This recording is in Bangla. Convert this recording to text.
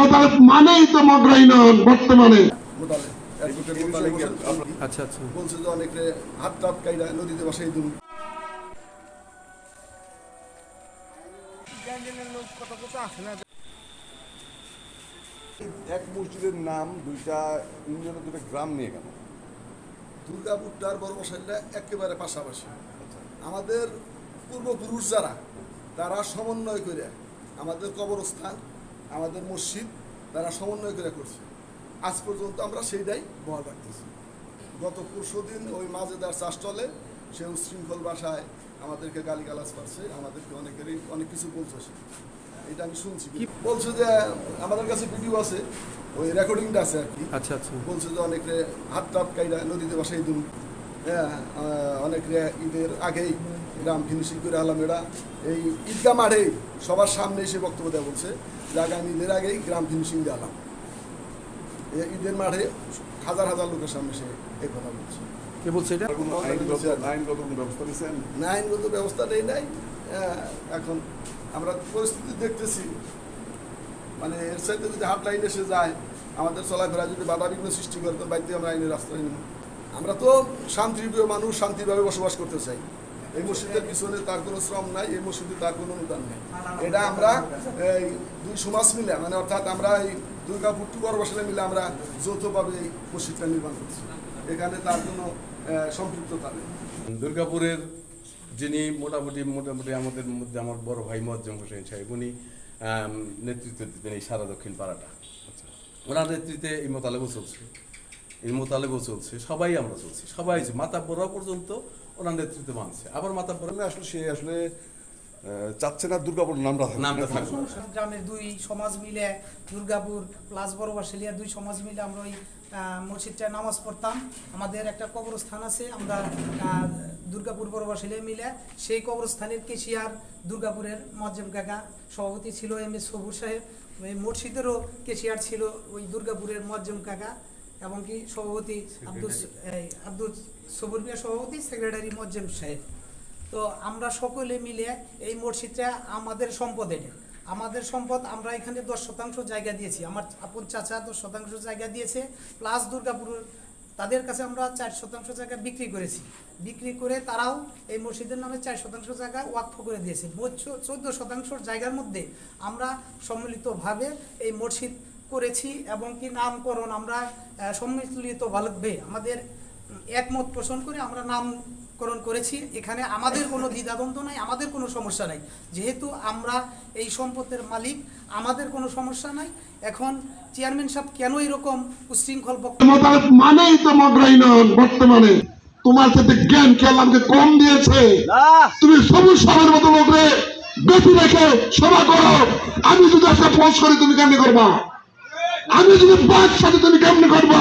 মোতালেব মানেই তো মগরাই নন বর্তমানে। আচ্ছা আচ্ছা। বলছে যে অনেকে হাত টাত কাইরা নদীতে বসাই দিন। এক মসজিদের নাম দুইটা ইউনিয়নের দুটো গ্রাম নিয়ে কেন দুর্গাপুরটার বড় মশাইটা একেবারে পাশাপাশি। আমাদের পূর্বপুরুষ যারা তারা সমন্বয় করে আমাদের কবরস্থান আমাদের মসজিদ তারা সমন্বয় করে করছে। আজ পর্যন্ত আমরা সেইটাই বহাল রাখতেছি। গত পরশু দিন ওই মাজেদার চাষটলে সে উশৃঙ্খল ভাষায় আমাদেরকে গালিগালাজ করছে আমাদেরকে অনেকেরই অনেক কিছু বলছে সে। এটা আমি শুনছি। বলছে যে আমাদের কাছে ভিডিও আছে ওই রেকর্ডিংটা আছে আর কি। আচ্ছা আচ্ছা। বলছে যে অনেকে হাত টাত কাইরা নদীতে বসাই দিন। অনেকে ঈদের আগেই গ্রাম ফিনিশিং করে আলাম এরা। এই ঈদগা মাঠে সবার সামনে এসে বক্তব্য দেওয়া বলছে যে আগামী ঈদের আগেই গ্রাম ফিনিশিং দিয়ে আলাম ঈদের মাঠে হাজার হাজার লোকের সামনে সে এই কথা বলছে। কে বলছে এটা? আইনগত আইনগত কোনো ব্যবস্থা নিয়েছেন? না আইনগত ব্যবস্থা নেই নাই। এখন আমরা পরিস্থিতি দেখতেছি। মানে এর সাথে যদি হাট লাইন এসে যায় আমাদের চলাফেরা যদি বাধা বিঘ্ন সৃষ্টি করে তো বাড়িতে আমরা আইনের রাস্তায় নেব। আমরা তো শান্তিপ্রিয় মানুষ, শান্তিভাবে বসবাস করতে চাই। এই মসজিদের পিছনে তার কোনো শ্রম নাই, এই মসজিদে তার কোনো অনুদান নেই। এটা আমরা, এই দুই সমাজ মিলে মানে অর্থাৎ আমরা এই দুর্গাপুর টু বড়বাসালে মিলে আমরা যৌথভাবে এই মসজিদটা নির্মাণ করছি। এখানে তার কোনো সম্পৃক্ততা নেই। দুর্গাপুরের যিনি মোটামুটি মোটামুটি আমাদের মধ্যে আমার বড় ভাই মোয়াজ্জম হোসেন সাহেব, উনি নেতৃত্ব দিতেন এই সারা দক্ষিণ পাড়াটা। ওনার নেতৃত্বে এই মোতালেবও চলছে এই মোতালেবও চলছে সবাই আমরা চলছি সবাই যে মাতা বড় পর্যন্ত ওনার নেতৃত্বে মানছে আবার মাতা বড় মানে আসলে সে আসলে চাচ্ছে না দুর্গাপুর নামটা। নামটা থাকবে গ্রামের দুই সমাজ মিলে দুর্গাপুর প্লাস বড়বাসালিয়া দুই সমাজ মিলে আমরা ওই মসজিদটা নামাজ পড়তাম। আমাদের একটা কবরস্থান আছে আমরা আহ, দুর্গাপুর বড়বাসালিয়া মিলে সেই কবরস্থানের কেশিয়ার দুর্গাপুরের মজ্জেম কাকা সভাপতি ছিল এম এস সবুর সাহেব। ওই মসজিদেরও কেশিয়ার ছিল ওই দুর্গাপুরের মজ্জেম কাকা। এবং কি সভাপতি আব্দুল এই, আব্দুল সবুর মিয়া সভাপতি সেক্রেটারি মজ্জেম সাহেব। তো আমরা সকলে মিলে এই মসজিদটা আমাদের সম্পদ এটা। আমাদের সম্পদ আমরা এখানে দশ শতাংশ জায়গা দিয়েছি। আমার আপন চাচা দশ শতাংশ জায়গা দিয়েছে প্লাস দুর্গাপুর তাদের কাছে আমরা চার শতাংশ জায়গা বিক্রি করেছি। বিক্রি করে তারাও এই মসজিদের নামে চার শতাংশ জায়গা ওয়াকফ করে দিয়েছে। মোট চোদ্দ শতাংশ জায়গার মধ্যে আমরা সম্মিলিতভাবে এই মসজিদ করেছি এবং কি নামকরণ আমরা আহ, সম্মিলিতভাবে আমাদের একমত পোষণ করে আমরা নামকরণ করেছি। এখানে আমাদের কোনো দ্বিধাদ্বন্দ্ব নাই আমাদের কোনো সমস্যা নাই। যেহেতু আমরা এই সম্পদের মালিক আমাদের কোনো সমস্যা নাই। এখন চেয়ারম্যান সাহেব কেন এরকম উশৃঙ্খল মানেই তো মগরাই নন বর্তমানে। তোমার সাথে জ্ঞান কে আল্লাহকে কম দিয়েছে। তুমি সবুজ সবার মতো লোকরে বেশি রেখে সভা করো। আমি যদি একটা পোস্ট করি তুমি কেমনি করবা? আমি যদি বাদ সাথে তুমি কেমন করব?